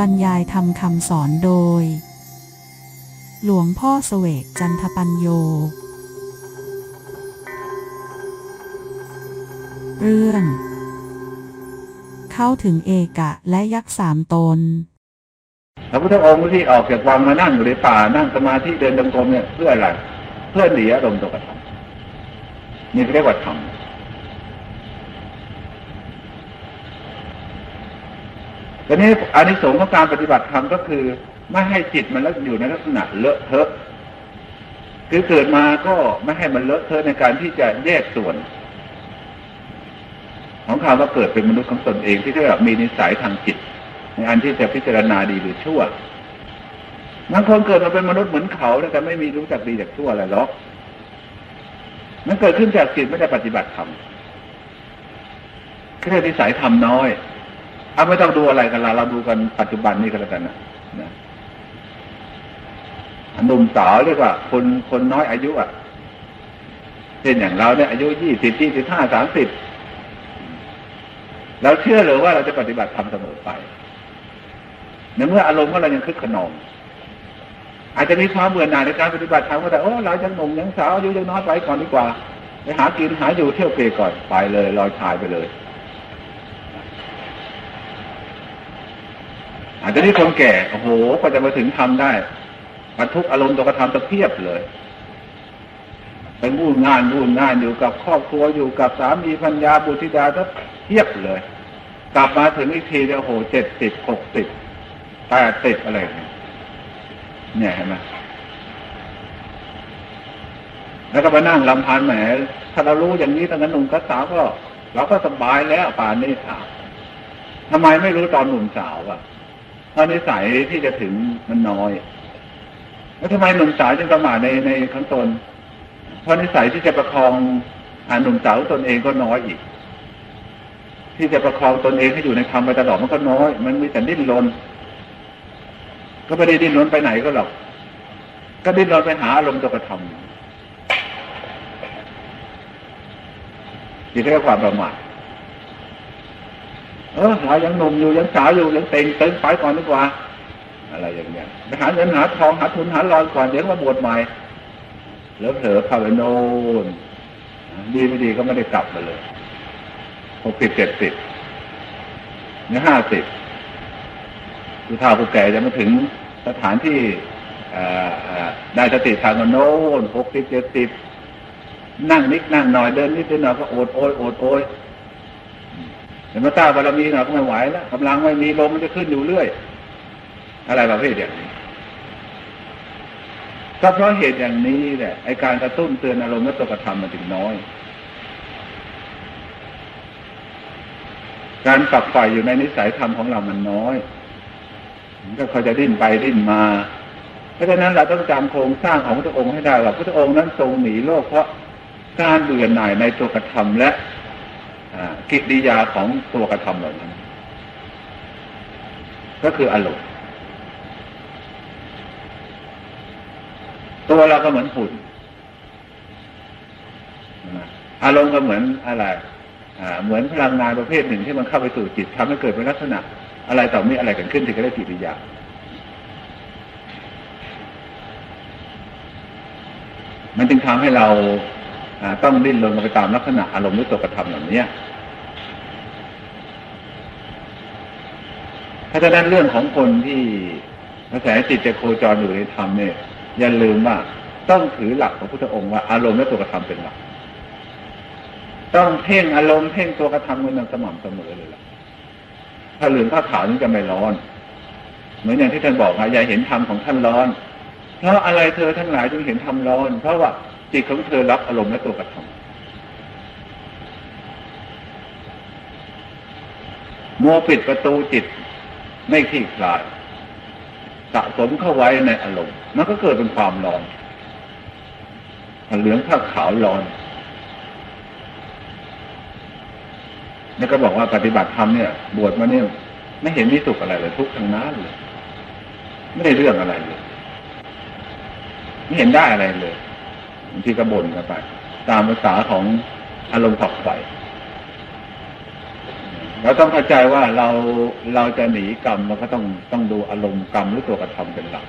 บรรยายทำคำสอนโดย หลวงพ่อเสวกจันทปัญโย เรื่อง เข้าถึงเอกะและยักษ์สามตน พระพุทธองค์ที่ออกจากวังมานั่งอยู่ในป่านั่งสมาธิเดินจงกรมเนี่ยเพื่ออะไร เพื่อหนีอารมณ์ตัวกระทำนี่เรียกว่าธรรม ทีนี้อานิสงส์ของการปฏิบัติธรรมก็คือ ไม่ให้จิตมันอยู่ในลักษณะเลอะเทอะคือเกิดมาก็ไม่ให้มันเลอะเทอะในการที่จะแยกส่วน ของคำว่าเกิดเป็นมนุษย์ของตนเองที่เรียกว่ามีนิสัยทางจิต ในอันที่จะพิจารณาดีหรือชั่วบางคนเกิดมาเป็นมนุษย์เหมือนเขาแต่ไม่มีรู้จักดีจากชั่วอะไรหรอกมันเกิดขึ้นจากจิตไม่ได้ปฏิบัติธรรมแค่นิสัยทำน้อย เอาไม่ต้องดูอะไรกันละเราดูกันปัจจุบันนี้ก็แล้วกันนะนะหนุ่มสาวเรียกว่า คนคนน้อยอายุอะเช่นอย่างเราเนี่ยอายุยี่สิบยี่สิบห้าสามสิบเราเชื่อหรือว่าเราจะปฏิบัติธรรมเสมอไปในเมื่ออารมณ์ของเรายังคึกขนองอาจจะมีความเบื่อหน่ายในการปฏิบัติธรรมก็แต่โอ้เรายังหนุ่มยังสาวอายุยังน้อยไปก่อนดีกว่าไปหากินหาอยู่เที่ยวเปรก่อนไปเลยลอยชายไปเลย อาจจะมีคนแก่โอ้โหกว่าจะมาถึงทำได้บรรทุกอารมณ์ตัวกระทำตะเพียบเลยเป็นวุ่นงานวุ่นงานอยู่กับครอบครัวอยู่กับสามีพัญญาบุตรธิดาก็เทียบเลย กลับมาถึงอีกทีเนี่ยโอ้โหเจ็ดสิบหกสิบแปดสิบอะไรเนี่ยเห็นไหมแล้วก็มานั่งลำพันแหมถ้าเรารู้อย่างนี้ตั้งแต่หนุ่มกับสาวก็เราก็สบายแล้วป่านนี้ถามทำไมไม่รู้ตอนหนุ่มสาวอะ เพราะนิสัยที่จะถึงมันน้อย แล้วทำไมหนุ่มสาวจึงประมาทในในขั้นตนเพราะนิสัยที่จะประคองอาหนุ่มสาวตนเองก็น้อยอีก ที่จะประคองตนเองให้อยู่ในธรรมไปตลอดมันก็น้อย มันมีแต่ดิ้นรนก็ไม่ได้ดิ้นรนไปไหนก็หรอก ก็ดิ้นรนไปหาอารมณ์ตัวกระทำนี่เรียกว่าความประมาท เออเรายังหนุ่มอยู่ยังสาวอยู่ยังเต็งเต็งไปก่อนดีกว่า อะไรอย่างเงี้ยไปหาเงินหาทองหาทุนหารอนก่อนเดี๋ยวมาบวชใหม่แล้วเผลอพาไปโน่นดีไม่ดีก็ไม่ได้กลับมาเลยหกสิบเจ็ดสิบเนี่ยห้าสิบผู้เฒ่าผู้แก่จะมาถึงสถานที่ได้สติทางโน้นหกสิบเจ็ดสิบนั่งนิดนั่งหน่อยเดินนิดเดินหน่อยก็โอดโอยโอดโอย เดี๋ยวมาต้าบารมีหน่อยก็ไม่ไหวแล้วกำลังไม่มีลมมันจะขึ้นอยู่เรื่อย อะไรประเภทอย่างนี้ก็เพราะเหตุอย่างนี้แหละไอการกระตุ้นเตือนอารมณ์และตัวกระทำมันถึงน้อย การฝักใฝ่อยู่ในนิสัยธรรมของเรามันน้อยก็เขาจะดิ้นไปดิ้นมา เพราะฉะนั้นเราต้องจำโครงสร้างของพระองค์ให้ได้ว่าพระองค์นั้นทรงหนีโลกเพราะการเบื่อหน่ายในตัวกระทำและ กิริยาของตัวกระทำเหล่านั้นก็คืออารมณ์ตัวเราก็เหมือนหุ่นอารมณ์ก็เหมือนอะไรเหมือนพลังงานประเภทหนึ่งที่มันเข้าไปสู่จิตทำให้เกิดเป็นลักษณะ อะไรต่อมีอะไรกันขึ้นถึงจะได้กิริยามันจึงทำให้เรา ต้องดิ้นรนไปตามลักษณะอารมณ์หรือตัวกระทำเหล่านี้เพราะฉะนั้นเรื่องของคนที่กระแสจิตจะโคจรอยู่ในธรรมเนี่ย อย่าลืมว่าต้องถือหลักของพุทธองค์ว่าอารมณ์และตัวกระทำเป็นหลัก ต้องเพ่งอารมณ์เพ่งตัวกระทำกันสม่ำเสมอเลยล่ะ ถ้าหลืองผ้าขาวนี่จะไม่ร้อน เหมือนอย่างที่ท่านบอกว่าอย่าเห็นธรรมของท่านร้อน เพราะอะไรเธอทั้งหลายจึงเห็นธรรมร้อน เพราะว่า จิตของเธอรับอารมณ์และตัวกระทำมัวปิดประตูจิตไม่คลี่คลายสะสมเข้าไว้ในอารมณ์มันก็เกิดเป็นความร้อนเหลืองผ้าขาวร้อนแล้วก็บอกว่าปฏิบัติธรรมเนี่ย บวชมาเนี่ยไม่เห็นมีสุขอะไรเลย ทุกข์ทั้งนั้นเลย ไม่ได้เรื่องอะไรเลย ไม่เห็นได้อะไรเลย บางทีก็บ่นกันไป ตามภาษาของอารมณ์ผักใฝ่เราต้องเข้าใจว่าเราเราจะหนีกรรมเราก็ต้องต้องดูอารมณ์กรรมหรือตัวกระทำเป็นหลัก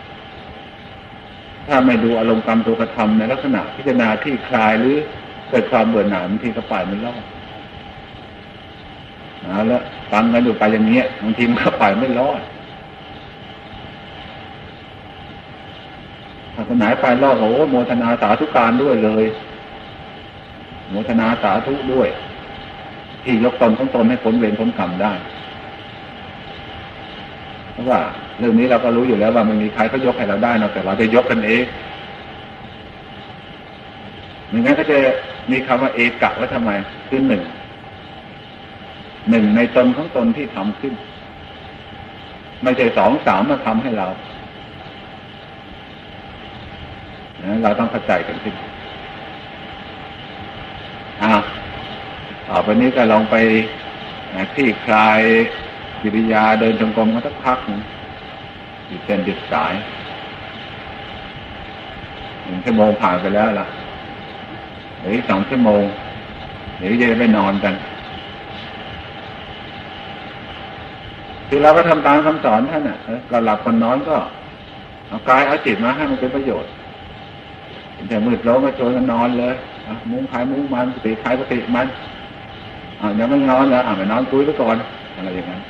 ถ้าไม่ดูอารมณ์กรรมตัวกระทำในลักษณะพิจารณาที่คลายหรือเกิดความเบื่อหน่ายบางทีก็ไปไม่รอดนะแล้วฟังกันอยู่ไปอย่างเงี้ยบางทีมันก็ไปไม่รอด คนไหนไปรอดโอ้โหโมทนาสาธุการด้วยเลย โมทนาสาธุด้วย ที่ยกตนของตนให้พ้นเวรพ้นกรรมได้เพราะว่าเรื่องนี้เราก็รู้อยู่แล้วว่ามันมีใครเขายกให้เราได้เนอะแต่เราจะยกกันเองไม่งั้นก็จะมีคำว่าเอกะไว้ทำไมคือหนึ่งหนึ่งในตนของตนที่ทำขึ้น ไม่ใช่สองสามมาทำให้เรานะ เราต้องเข้าใจกันขึ้นอ่าต่อไปนี้ก็ลองไปที่คลายกิริยาเดินจงกรมกันสักพักหยุดเส้นหยุดสายหนึ่งชั่วโมงผ่านไปแล้วล่ะเหลืออีกสองชั่วโมงเดี๋ยวจะไปนอนกันคือเราก็ทำตามคำสอนท่านอะเออก่อนหลับก่อนนอนก็เอากายเอาจิตมาให้มันเป็นประโยชน์ แต่มืดร้อนก็โจนกันนอนเลยมุ้งใครมุ้งมันสติใครสติมันอ่ายังไม่นอนแล้วอ่าไปนอนคุยไปก่อนอะไรอย่างนั้น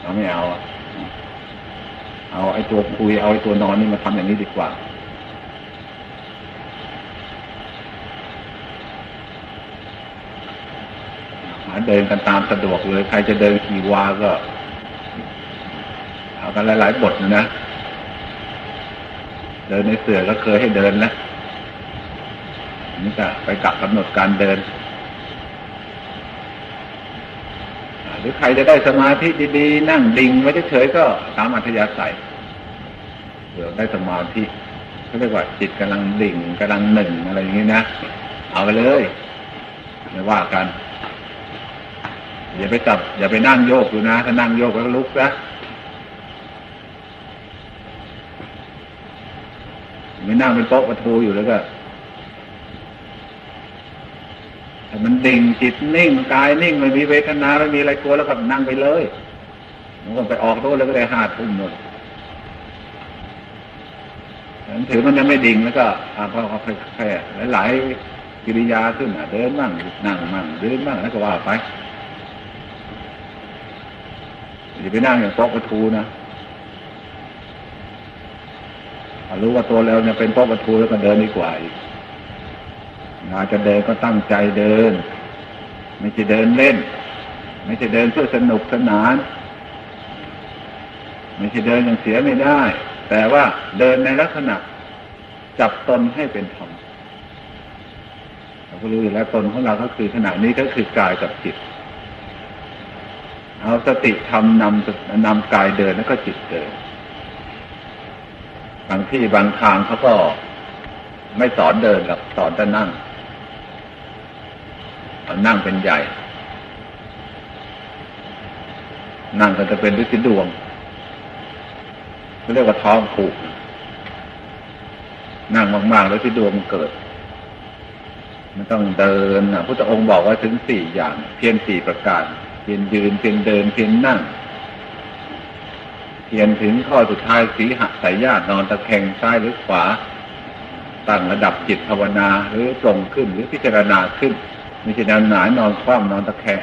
เราไม่เอาเอาไอ้ตัวคุยเอาไอ้ตัวนอนนี่มาทำอย่างนี้ดีกว่าหาเดินกันตามสะดวกเลย ใครจะเดินกี่วาก็ เอากันหลายๆบทนะนะ เดินในเสือก็เคยให้เดินแล้วนี่ก็ไปกะกำหนดการเดิน หรือใครจะได้สมาธิดีๆ นั่งดิ่งไว้เฉยๆก็ตามอัธยาศัยเดี๋ยวได้สมาธิเขาเรียกว่าจิตกำลังดิ่งกำลังหนึ่งอะไรอย่างนี้นะ เอาไปเลยไม่ว่ากัน อย่าไปจับ อย่าไปนั่งโยกอยู่นะ ถ้านั่งโยกแล้วลุกนะ ม่นั่งเป็นโต๊ะประตูอยู่แล้วก็แต่มันดิ่งจิตนิ่งกายนิ่งไม่มีเวทนาไม่มีอะไรกลัวแล้วก็นั่งไปเลยมันก็ไปออกโต๊ะแล้วก็ได้ห้าทุ่มหมดถือมันยังไม่ดิ่งแล้วก็อาพอเขาแค่หลายๆกิริยาขึ้นเดินมั่งนั่งมั่งเดินมั่งแล้วก็ว่าไปอย่าไปนั่งอย่างโต๊ะประตูนะ รู้ว่าตัวเราเนี่ยเป็นโต๊ะประตูแล้วก็เดินดีกว่าอีกอาจะเดินก็ตั้งใจเดิน ไม่ใช่เดินเล่น ไม่ใช่เดินเพื่อสนุกสนาน ไม่ใช่เดินอย่างเสียไม่ได้ แต่ว่าเดินในลักษณะ จับตนให้เป็นธรรมเราก็รู้อยู่แล้วตนของเราก็คือขณะนี้ก็คือกายกับจิต เอาสติทำนำนำกายเดินแล้วก็จิตเดิน บางที่บางทางเขาก็ไม่สอนเดินหรอกสอนแต่นั่งเอานั่งเป็นใหญ่ นั่งก็จะเป็นฤทธิดวงเขาเรียกว่าท้องผูก นั่งมากๆแล้วที่ดวงมันเกิด มันต้องเดินนะพุทธองค์บอกว่าถึงสี่อย่าง เพียรสี่ประการ เพียรยืน เพียรเดิน เพียรนั่ง พียรถึงข้อสุดท้ายสีหะสายญาตินอนตะแคงซ้ายหรือขวาตั้งระดับจิตภาวนาหรือตรงขึ้นหรือพิจารณาขึ้นไม่ใช่นอนหนานอนคว่ำนอนตะแคง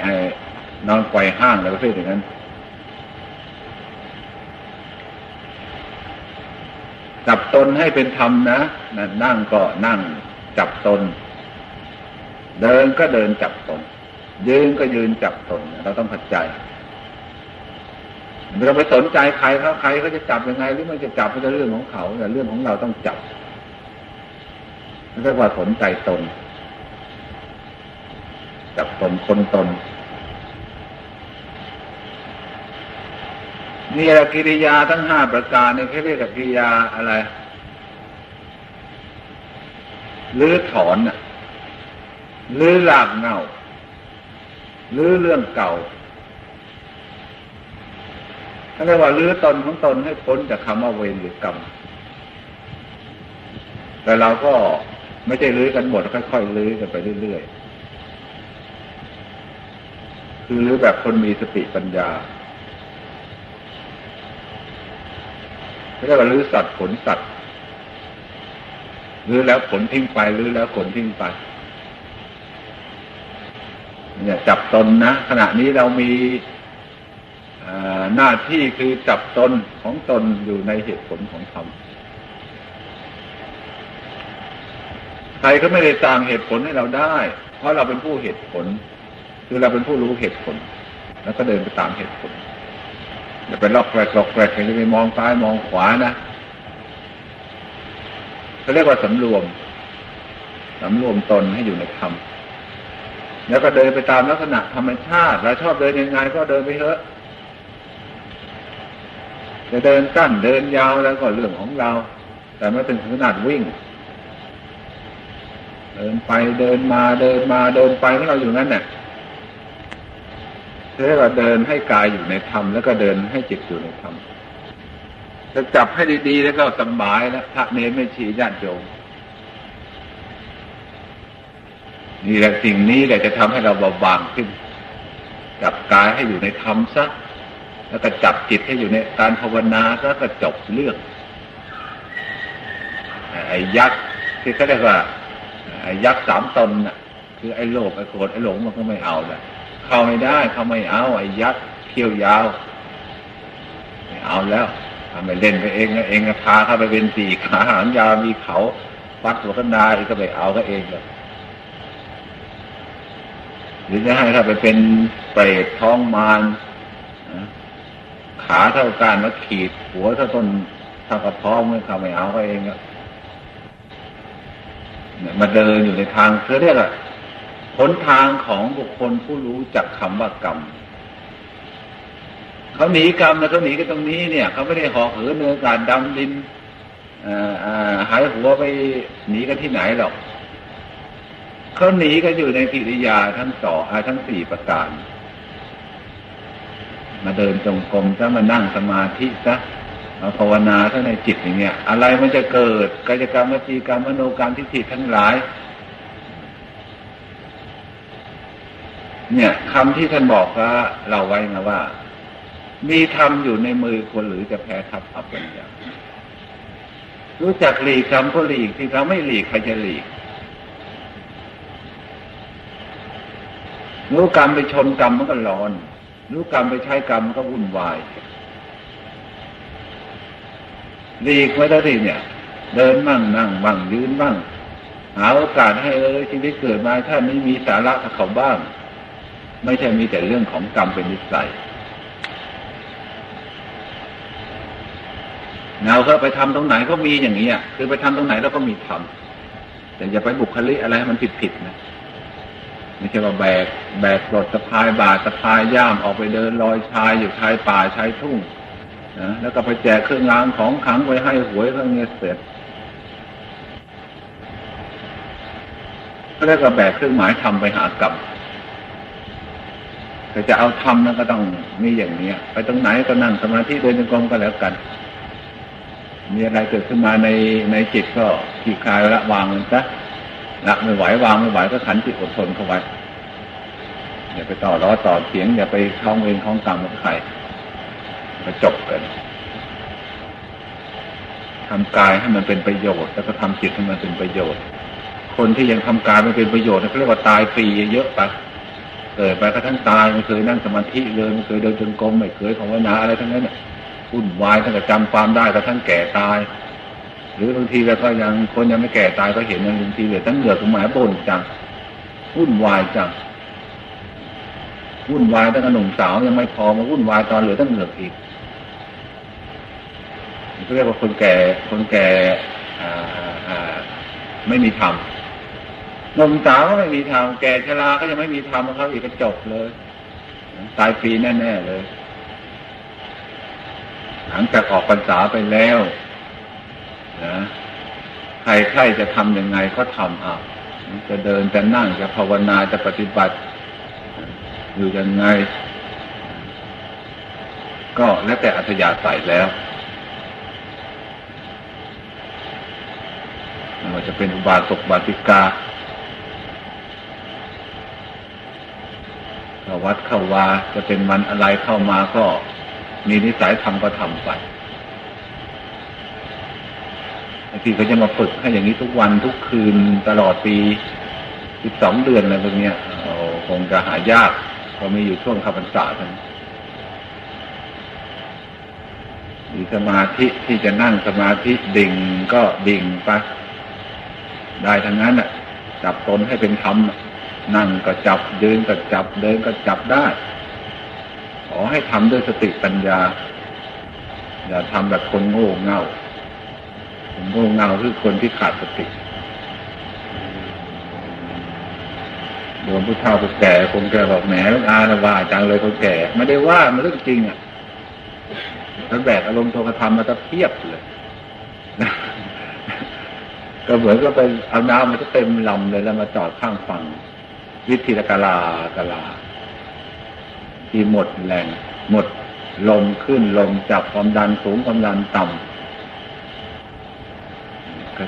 นอนไกวห้างอะไรประเภทอย่างนั้น จับตนให้เป็นธรรมนะนะนั่งก็นั่งจับตน เดินก็เดินจับตนยืนก็ยืนจับตนเราต้องเข้าใจ เราไปสนใจใครเขาใครเขาจะจับยังไง หรือไม่จะจับก็จะเรื่องของเขาแต่เรื่องของเราต้องจับเรียกว่าสนใจตนจับตนคนตนนี่ละกิริยาทั้งห้าประการนี่เขาเรียกว่ากิริยาอะไรหรือถอนหรือหลากเงาหรือเรื่องเก่า เขาเรียกว่าลื้อตนของตนให้พ้นจากคำว่าเวรหรือกรรม แต่เราก็ไม่ใช่ลื้อกันหมดค่อยๆลื้อกันไปเรื่อยๆ คือหรือแบบคนมีสติปัญญาเรียกว่ารื้อสัตว์ผลสัตว์หรือแล้วผลทิ้งไปหรือแล้วผลทิ้งไปเนี่ยจับตนนะขณะนี้เรามี หน้าที่คือจับตนของตนอยู่ในเหตุผลของธรรมใครก็ไม่ได้สร้างเหตุผลให้เราได้ เพราะเราเป็นผู้เหตุผล คือเราเป็นผู้รู้เหตุผล แล้วก็เดินไปตามเหตุผลอย่าไปลอกแกรกลอกแกรกอย่าไปมองซ้ายมองขวานะเขาเรียกว่าสำรวมสำรวมตนให้อยู่ในธรรมแล้วก็เดินไปตามลักษณะธรรมชาติ เราชอบเดินยังไงก็เดินไปเถอะ จะเดินสั้นเดินยาวแล้วก็เรื่องของเรา แต่ไม่ถึงขนาดวิ่ง เดินไปเดินมาเดินมาเดินไปให้เราอยู่นั้นเนี่ยเรียกว่าเดินให้กายอยู่ในธรรมแล้วก็เดินให้จิตอยู่ในธรรมจะจับให้ดีๆแล้วก็สบายแล้วพระเนรไม่ชี้ญาติโยมนี่แหละสิ่งนี้แหละจะทำให้เราเบาบางขึ้น จับกายให้อยู่ในธรรมซะ แล้วก็จับจิตให้อยู่ในการภาวนาซะก็จบเรื่องไอ้ยักษ์ที่เขาเรียกว่าไอ้ยักษ์สามตนน่ะ คือไอ้โลภไอ้โกรธไอ้หลงมันก็ไม่เอาละเข้าไม่ได้เขาไม่เอา ไอ้ยักษ์เขี้ยวยาวไม่เอาแล้วทำไปเล่นไปเองนะเองพาเข้าไปเป็นสี่ขาหางยาวมีเขาวัดหัวกันนาก็ไปเอาก็เองเลยหรือจะให้ถ้าไปเป็นเปรตท้องมารน ขาเท่าการมาขีด หัวเท่าต้นเท่ากระเพาะมันเขาไม่เอาก็เองอะเนี่ยมาเดินอยู่ในทางเขาเรียกอะหนทางของบุคคลผู้รู้จักคำว่ากรรมเขาหนีกรรมนะเขาหนีกันตรงนี้เนี่ยเขาไม่ได้หอเหินเนื้อกาศดำดินหายหัวไปหนีกันที่ไหนหรอกเขาหนีกันอยู่ในกิริยาทั้งสองอาทั้งสี่ประการ มาเดินจงกรมซะมานั่งสมาธิซะมาภาวนาถ้าในจิตอย่างเงี้ย อะไรมันจะเกิดกายกรรมวจีกรรมมโนกรรมทิฏฐิทั้งหลาย เนี่ยคำที่ท่านบอกก็เราไว้นะว่า มีธรรมอยู่ในมือคนหรือจะแพ้ทับอับปัญญารู้จักหลีกคำก็หลีกที่เขาไม่หลีกใครจะหลีกรู้กรรมไปชนกรรมมันก็ร้อน รู้กรรมไปใช้กรรมมันก็วุ่นวายหลีกไว้แล้วดิเนี่ย เดินมั่งนั่งบ้างยืนบ้างหาโอกาสให้เออชีวิตเกิดมาถ้าไม่มีสาระกับเขาบ้าง ไม่ใช่มีแต่เรื่องของกรรมเป็นนิสัยเงาก็ไปทำตรงไหนก็มีอย่างนี้อะคือไปทำตรงไหนแล้วก็มีทำแต่อย่าไปบุคลิกอะไรให้มันผิดผิดๆนะ ไม่ใช่ว่าแบกแบกรถสะพายบาทสะพายย่ามออกไปเดินลอยชายอยู่ชายป่าชายทุ่งนะแล้วก็ไปแจกเครื่องรางของขังไปให้หวยเขาเงี้ยเสร็จก็แล้วก็แบกเครื่องหมายทำไปหากรรมแต่จะเอาทำนั้นก็ต้องมีอย่างเนี้ย ไปตรงไหนก็นั่งสมาธิเดินจงกรมก็แล้วกัน มีอะไรเกิดขึ้นมาในในจิตก็ขี่คลายละวางมันซะ ละไม่ไหววางไม่ไหวก็ขันจิตอดทนเข้าไว้อย่าไปต่อร้อต่อเสียงอย่าไปคล้องเวรคล้องกรรมกับใครมาจบกันทำกายให้มันเป็นประโยชน์ แล้วก็ทำจิตให้มันเป็นประโยชน์ คนที่ยังทำกายไม่เป็นประโยชน์เขาเรียกว่าตายฟรีเยอะไปเกิดไปก็ทั้งตายไม่เคยนั่งสมาธิเลยไม่เคยเดินจงกรมไม่เคยภาวนาอะไรทั้งนั้นเนี่ยวุ่นวายตั้งแต่จำความได้ก็ทั้งแก่ตาย รือบางทีแล้วก็ยังคนยังไม่แก่ตายก็เห็นบางทีเหลือทั้งเหลือของหมายบ่นจังวุ่นวายจังวุ่นวายตั้งแต่หนุ่มสาวยังไม่พอมาวุ่นวายตอนเหลือตั้งเหลืออีกเรียกว่าคนแก่คนแก่ไม่มีธรรมหนุ่มสาวก็ไม่มีธรรมแก่ชราก็ยังไม่มีธรรมเขาอีกก็จบเลย ตายฟรีแน่ๆเลย หลังจากออกพรรษาไปแล้ว นะใครใครจะทำยังไงก็ทำอะจะเดินจะนั่งจะภาวนาจะปฏิบัติ อยู่ยังไง ก็แล้วแต่อัธยาศัยแล้วม่ว่าจะเป็นอุบาสกบาติกาเข้าวัดเข้าวาจะเป็นวันอะไรเข้ามาก็มีนิสัยทำก็ทำไป บางทีเขาจะมาฝึกให้อย่างนี้ทุกวันทุกคืนตลอดปีสิบสองเดือนอะไรพวกนี้ยคงจะหายากก็มีอยู่ช่วงข้าพรรษาท่านั้นมีสมาธิที่จะนั่งสมาธิดิ่งก็ดิ่งไปได้ทั้งนั้นอะ จับตนให้เป็นธรรมนั่งก็จับเดินก็จับเดินก็จับได้ ขอให้ทำด้วยสติปัญญา อย่าทำแบบคนโง่เง่า โง่เงาคือคนที่ขาดสติโดนผู้เฒ่าผู้แก่คนแก่บอกแหมลูกอานะว่าจังเลยคนแก่ไม่ได้ว่ามันเรื่องจริงอะท่านแบกอารมณ์โทกธรรมมาจะเทียบเลยก็เหมือนก็ไปเอาน้ำมันก็เต็มลำเลยแล้วมาจอดข้างฝั่งวิธีกาลากาลา ที่หมดแรงหมดลมขึ้นลมจับความดันสูงความดันต่ำ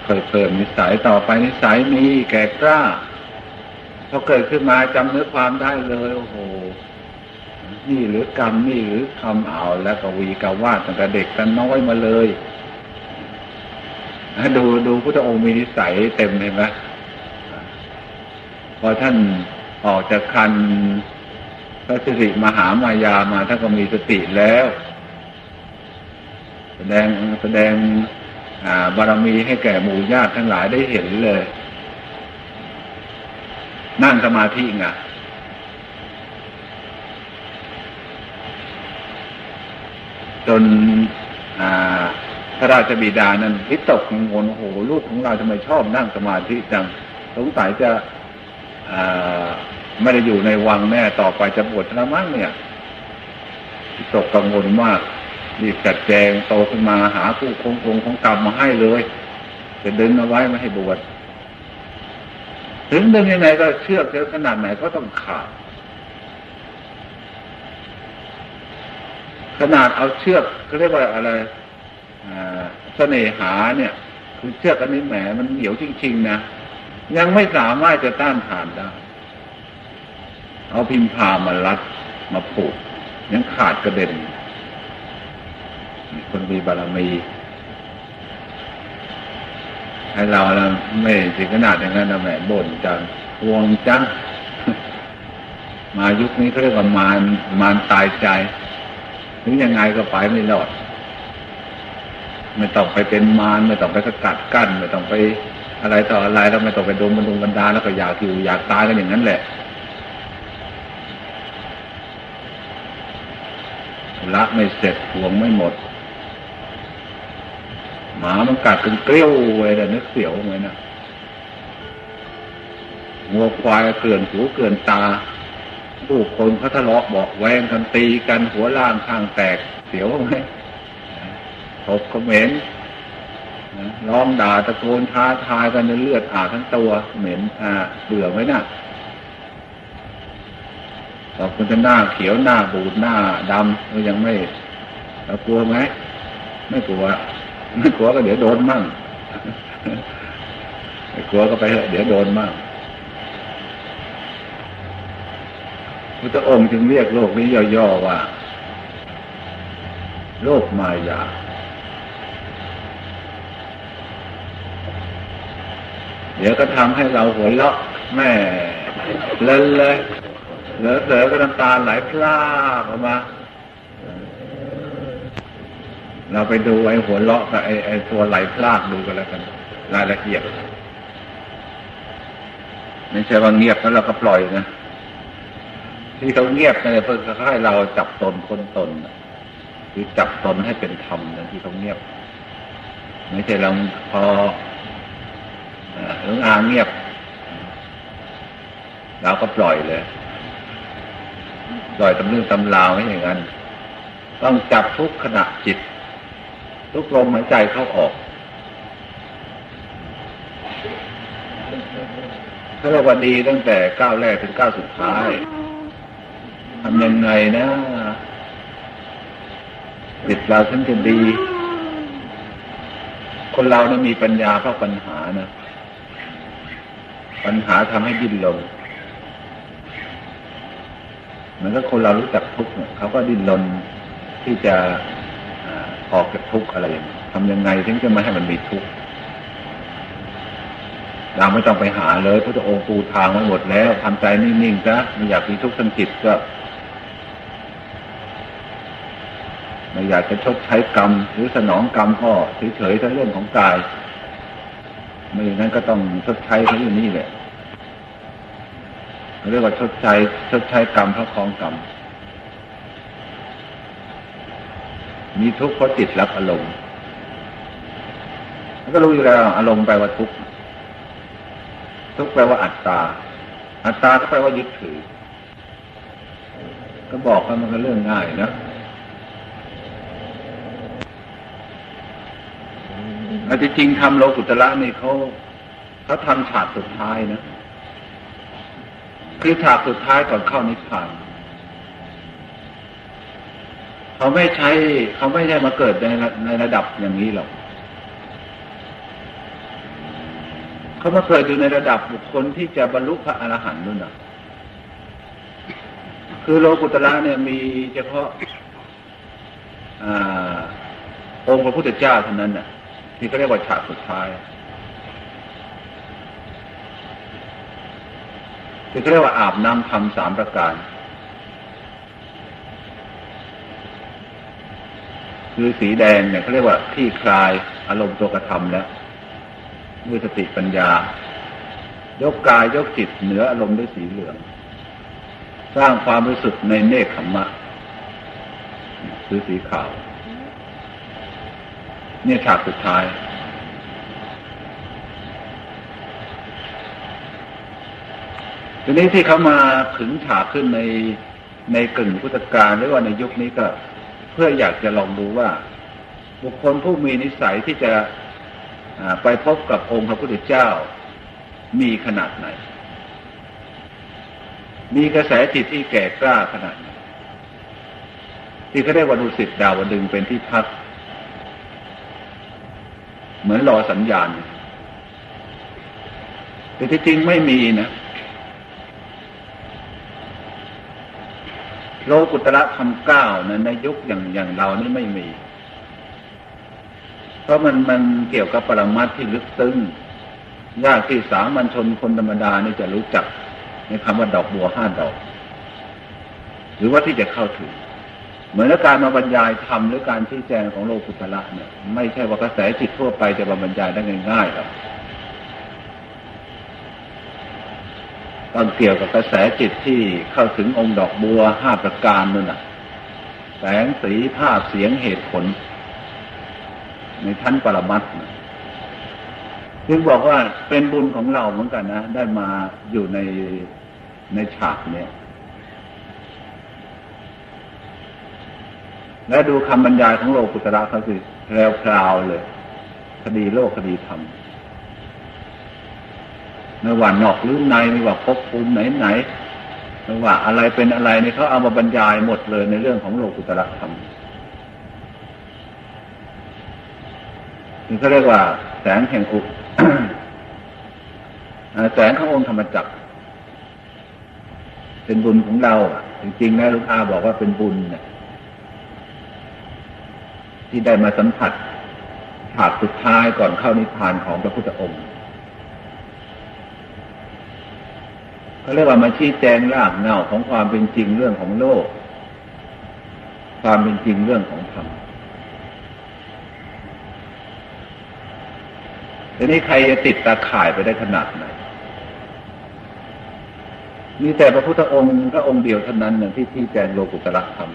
ค่อยๆเพิ่มนิสัยต่อไปนิสัยมีแก่กล้าพอเกิดขึ้นมาจำเนื้อความได้เลยโอ้โหนี่หรือกรรมนี่หรือคำเอาแล้วก็วีกาวาดตั้งแต่เด็กกันน้อยมาเลยดูดูพุทธองค์มีนิสัยเต็มเห็นไหมพอท่านออกจากคันพระสิริมหามายามาท่านก็มีสติแล้ว แสดงแสดง บารมีให้แก่หมู่ญาติทั้งหลายได้เห็นเลย นั่งสมาธิไงจนอ่าพระราชบิดานั้นวิตกกังวลโอ้โหลูกของเราทำไมชอบนั่งสมาธิจังสงสัยจะไม่ได้อยู่ในวังแน่ต่อไปจะบวชแล้วมั้งเนี่ยวิตกกังวลมาก รีบจัดแจงโตขึ้นมาหาผู้คงคงของกรรมมาให้เลย จะดึงเอาไว้ไม่ให้บวชถึงดึงยังไงก็เชือกจะขนาดไหนก็ต้องขาด ขนาดเอาเชือกเขาเรียกว่าอะไรอ่าเสน่หาเนี่ย คือเชือกอันนี้แหมมันเหนียวจริง ๆ นะยังไม่สามารถจะต้านทานได้ เอาพิมพามารัดมาผูกยังขาดกระเด็น คนมีบารมีให้เราเราไม่ถึงขนาดอย่างนั้นนะแหมบ่นจังวงจังมายุคนี้เขาเรียกว่ามารมารตายใจถึงยังไงก็ไปไม่รอดไม่ต้องไปเป็นมารไม่ต้องไปสกัดกั้นไม่ต้องไปอะไรต่ออะไรแล้วไม่ต้องไปโดนบรรดุบรรดาแล้วก็อยากอยู่อยากตายกันอย่างนั้นแหละละไม่เสร็จห่วงไม่หมด หมามันกัดกันเกลี้ยวเลยแต่นึกเสียวเหมือนนะงัวควายเกลื่อนหูเกลื่อนตา ผู้คนเขาทะเลาะบอกแวงกันตีกันหัวล่างข้างแตกเสียวไหมตบเขม็นร้องด่าตะโกนท้าทายกันจนเลือดอาบทั้งตัวเหม็นอ่าเบื่อไหมนะ่ะตอบคุณจะหน้าเขียวหน้าบูดหน้าดำก็ยังไม่เรากลัวไหมไม่กลัว ไม่กลัวก็เดี๋ยวโดนมั่งไม่กลัวก็ไปเถอะเดี๋ยวโดนมั่งพุทธองค์จึงเรียกโลกนี้ย่อๆว่า โลกมายาเดี๋ยวก็ทำให้เราหัวเราะแม่เล่นเลยเหลือเสือก็น้ำตาไหลพลากออกมา เราไปดูไอ้หัวเราะกับไอ้ไอ้ตัวไหลพลากดูกันแล้วกัน รายละเอียดไม่ใช่ว่าเงียบแล้วเราก็ปล่อยนะที่เขาเงียบเนี่ยเพื่อให้เราจับตนคนตนคือจับตนให้เป็นธรรมนะที่เขาเงียบ ไม่ใช่เราพอเอ่องอางเงียบเราก็ปล่อยเลยปล่อยตำเรื่องตำราวไม่อย่างนั้น ต้องจับทุกขณะจิต ทุกลมหายใจเข้าออกถ้าเราวันดีตั้งแต่ก้าวแรกถึงก้าวสุดท้ายทำยังไงนะจิตเราถึงจะดี คนเรานะมีปัญญาเพราะปัญหานะ ปัญหาทำให้ดิ้นรนมือนกับคนเรารู้จักทุกข์เนี่ยเขาก็ดิ้นรนที่จะ ออกจากทุกข์อะไรอย่างนี้ทำยังไงถึงจะไม่ให้มันมีทุกข์เราไม่ต้องไปหาเลยพระองค์ปูทางไว้หมดแล้วทำใจนิ่งๆซะไม่อยากมีทุกข์ทางจิตก็ไม่อยากจะชดใช้กรรม หรือสนองกรรมก็เฉยๆทั้งเรื่องของกาย ไม่อย่างนั้นก็ต้องชดใช้เขาอยู่นี่แหละเรียกว่าชดใช้ชดใช้กรรมเพราะคลองกรรม มีทุกข์เพราะจิตรับอารมณ์แล้วก็รู้อยู่แล้วอารมณ์แปลว่าทุกข์ทุกข์แปลว่าอัตตา อัตตาก็แปลว่ายึดถือ ก็บอกว่ามันก็เรื่องง่ายนะอาจจริงทำโลกุตระนี่เขาเขาทำฉากสุดท้ายนะ คือฉากสุดท้ายก่อนเข้านิพพาน เขาไม่ใช้ เขาไม่ได้มาเกิดในระในระดับอย่างนี้หรอกเขามาเกิดอยู่ในระดับบุคคลที่จะบรรลุพระอรหันต์นู่นนะคือโลกุตระเนี่ยมีเฉพาะอาองค์พระพุทธเจ้าเท่านั้นน่ะ ที่เขาเรียกว่าฉากสุดท้ายที่เขาเรียกว่าอาบน้ำทำสามประการ คือสีแดงเนี่ยเขาเรียกว่าที่คลายอารมณ์ตัวกระทำแล้วด้วยสติปัญญา ยกกายยกจิตเหนืออารมณ์ด้วยสีเหลือง สร้างความรู้สึกในเนคขมมะคือสีขาว เนี่ยฉากสุดท้าย ทีนี้ที่เขามาขึงฉากขึ้นในในกึ่งพุทธกาลหรือว่าในยุคนี้ก็ เพื่ออยากจะลองดูว่า บุคคลผู้มีนิสัยที่จะไปพบกับองค์พระพุทธเจ้ามีขนาดไหน มีกระแสจิตที่แก่กล้าขนาดไหนที่เขาเรียกว่าดุสิตดาวดึงเป็นที่พัก เหมือนรอสัญญาณ แต่ที่จริงไม่มีนะ โลกุตระธรรมเก้านะในยุคอย่างอย่างเรานี่ไม่มี เพราะมันมันเกี่ยวกับปรมัตที่ลึกซึ้งยากที่สามัญชนคนธรรมดานี่จะรู้จัก ในคำว่าดอกบัวห้าดอก หรือว่าที่จะเข้าถึง เหมือนกับการมาบรรยายธรรมหรือการชี้แจงของโลกุตระเนี่ย ไม่ใช่ว่ากระแสจิตทั่วไปจะมาบรรยายได้ง่ายๆหรอก ต้องเกี่ยวกับกระแสจิตที่เข้าถึงองค์ดอกบัวห้าประการนั่นน่ะ แสงสีภาพเสียงเหตุผล ในชั้นปรมัตถ์นะจึงบอกว่าเป็นบุญของเราเหมือนกันนะ ได้มาอยู่ในในฉากเนี่ย และดูคำบรรยายของโลกุตระเขาสิแพรวพราวเลย คดีโลกคดีธรรม ไม่ว่านอกหรือในไม่ว่าภพภูมิไหนไหนไม่ว่าอะไรเป็นอะไรนี่เขาเอามาบรรยายหมดเลยในเรื่องของโลกุตระธรรมนี่เขาเรียกว่า แสงแห่งอุแสงขององค์ธรรมจักร เป็นบุญของเราจริงๆนะลูกอาบอกว่าเป็นบุญเนี่ยที่ได้มาสัมผัสฉากสุดท้ายก่อนเข้านิพพานของพระพุทธองค์ เขาเรียกว่ามาชี้แจงรากเหง้าของความเป็นจริงเรื่องของโลก ความเป็นจริงเรื่องของธรรมทีนี้ใครจะติดตาข่ายไปได้ขนาดไหนมีแต่พระพุทธองค์พระองค์เดียวเท่านั้นน่ะที่ที่แจงโลกุตระธรรม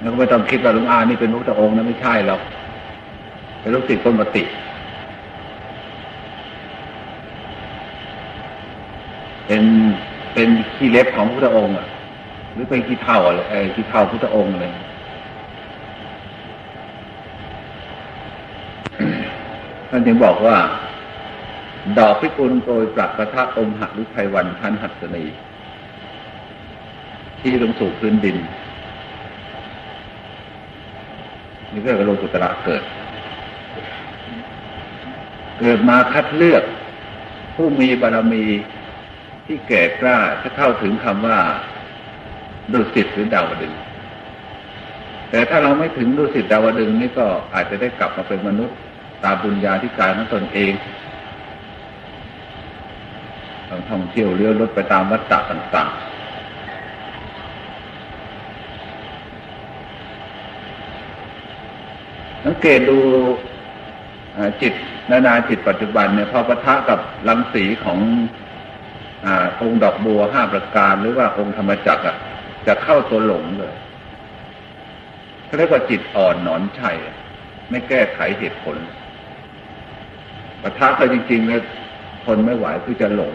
แล้วก็ไม่ต้องคิดว่าหลุงอานี่เป็นพระพุทธองค์นะไม่ใช่หรอกเป็นลูกศิษย์ต้นปฏิเป็น เป็นขี้เล็บของพระพุทธองค์อะ หรือเป็นขี้เท่าอะไรขี้เท่าพุทธองค์เลยท่านจึงบอกว่า ดอกพิกุลโดยปรักกระทะองค์หักหรือไพวันทันหัสนีที่ลงสู่พื้นดินนี่เรียกว่าโลกุตระเกิด เกิดมาคัดเลือก ผู้มีบารมี ที่แก่กล้าจะเข้าถึงคำว่าดุสิตหรือดาวดึง แต่ถ้าเราไม่ถึงดุสิตดาวดึงนี่ก็อาจจะได้กลับมาเป็นมนุษย์ตามบุญญาธิการของตนเองต้องท่องเที่ยวเลี้ยวรถไปตามวัฏฏะต่างๆสังเกตดูจิตนานาจิตปัจจุบันเนี่ยพอปะทะกับรังสีของ อองค์ดอกบัวห้าประการหรือว่าองค์ธรรมจักรอะ จะเข้าตัวหลงเลยเขาเรียกว่าจิตอ่อนหนอนชัยไม่แก้ไขเหตุผลปะทะไปจริงๆแล้วทนไม่ไหวคือจะหลง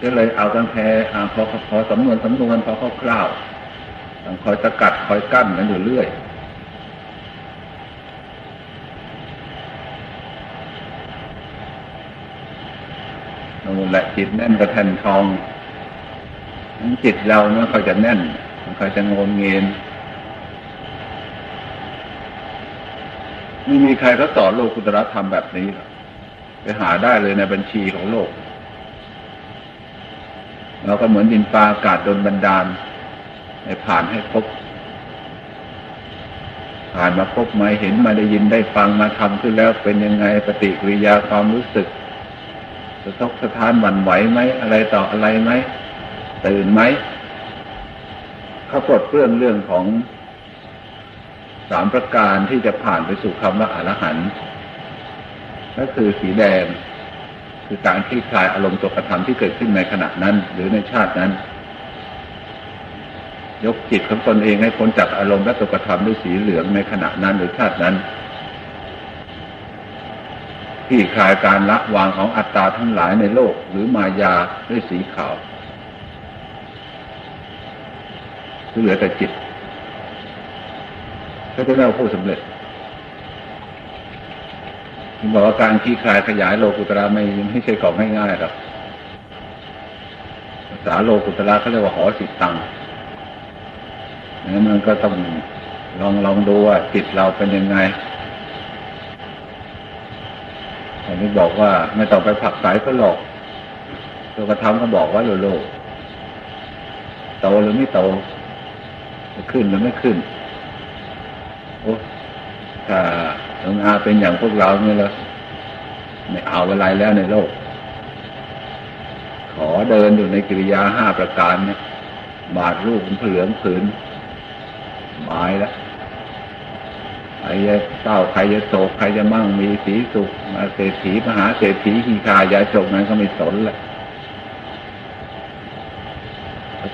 ก็เลยเอากันแพ้อ่าพอพอสำนวนสำนวนพอคร่าวๆคอยสกัดคอยกั้นกันอยู่เรื่อย นู่แหละจิตแน่นกระแทนทองจิตเราเนี่ยเขาจะแน่นเขาจะงงเงียนไม่มีใครเขาสอนโลกุตรธรรมแบบนี้หรอกไปหาได้เลยในบัญชีของโลก เราก็เหมือนดินฟ้าอากาศโดนบันดาลให้ผ่านให้พบ ผ่านมาพบมาเห็นมาได้ยินได้ฟังมาทำขึ้นแล้วเป็นยังไงปฏิกิริยาความรู้สึกะทกสะท้านหวั่นไหวไหมอะไรต่ออะไรไหมตื่นไหมเขาปลดเปลื้องเรื่องของสามประการที่จะผ่านไปสู่คำว่าอรหันต์ก็คือสีแดง คือการคลี่คลายอารมณ์ตกระทำที่เกิดขึ้นในขณะนั้น หรือในชาตินั้น ยกจิตของตนเองให้พ้นจากอารมณ์และตกระทำด้วยสีเหลืองในขณะนั้นหรือชาตินั้น ที่คลายการละวางของอัตตาทั้งหลายในโลกหรือมายาด้วยสีขาวที่เหลือแต่จิตก็จะเรียกว่าผู้สำเร็จที่บอกว่าการคลี่คลายขยายโลกุตระไม่ไม่ใช่ของง่ายๆหรอกภาษาโลกุตระเขาเรียกว่าหอสิตังนั้นมันก็ต้องลองลองดูว่าจิตเราเป็นยังไง อันนี้บอกว่าไม่ต้องไปผักสายก็หลอกตัวกระทำก็บอกว่าโลโลโตหรือไม่โตจะขึ้นหรือไม่ขึ้น โอ้ถ้าหลวงอาเป็นอย่างพวกเราเนี่ยแล้วไม่เอาอะไรแล้วในโลก ขอเดินอยู่ในกิริยาห้าประการเนี่ยบาดรูปเผืองผืนหมายแล้ว ครจะเศร้าใครจะโศกใครจะมั่งมีสีสุขเศรษฐีมหาเศรษฐีขีคายาจกนั้นก็ไม่สนแหละ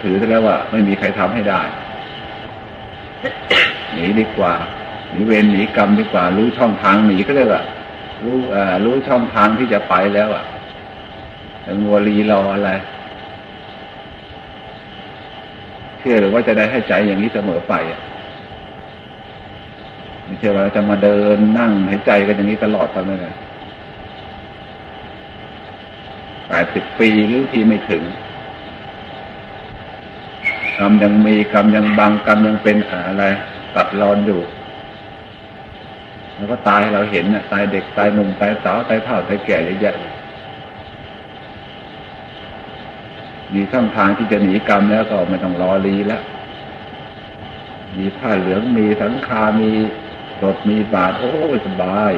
ถือแล้วว่า ไม่มีใครทำให้ได้หนีดีกว่าหนีเวรหนีกรรมดีกว่า รู้ช่องทางหนีก็เรียกว่ารู้อ่อรู้ช่องทางที่จะไปแล้วอะแต่งัวรีรออะไร เชื่อหรือว่าจะได้ให้ใจอย่างนี้เสมอไปอะ ไม่ใช่ว่าจะมาเดินนั่งหายใจกันอย่างนี้ตลอดไปไม่ได้แปดสิบปีหรือทีไม่ถึงกรรมยังมีกรรมยังบังกรรมยังเป็นอะไร ตัดรอนอยู่ แล้วก็ตายเราเห็นน่ะตายเด็กตายหนุ่มตายสาวตายเฒ่าตายแก่เยอะแยะมีช่องทางที่จะหนีกรรมแล้วก็ไม่ต้องรอรีแล้วมีผ้าเหลืองมีสังคามี รถมีบาทโอ้สบาย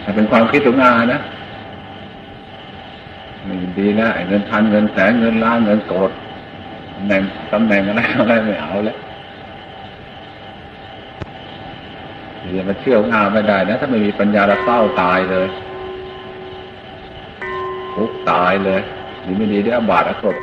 แต่เป็นความคิดของอานะไม่ดีนะเงินพันเงินแสนเงินล้านเงินโกดตำแหน่งตำแหน่งอะไรอะไรไม่เอาแล้วอย่ามาเชื่อองอาไม่ได้นะ ถ้าไม่มีปัญญาเราเศร้าตายเลยทุกตายเลยดีไม่ดีได้อาบาตอากรด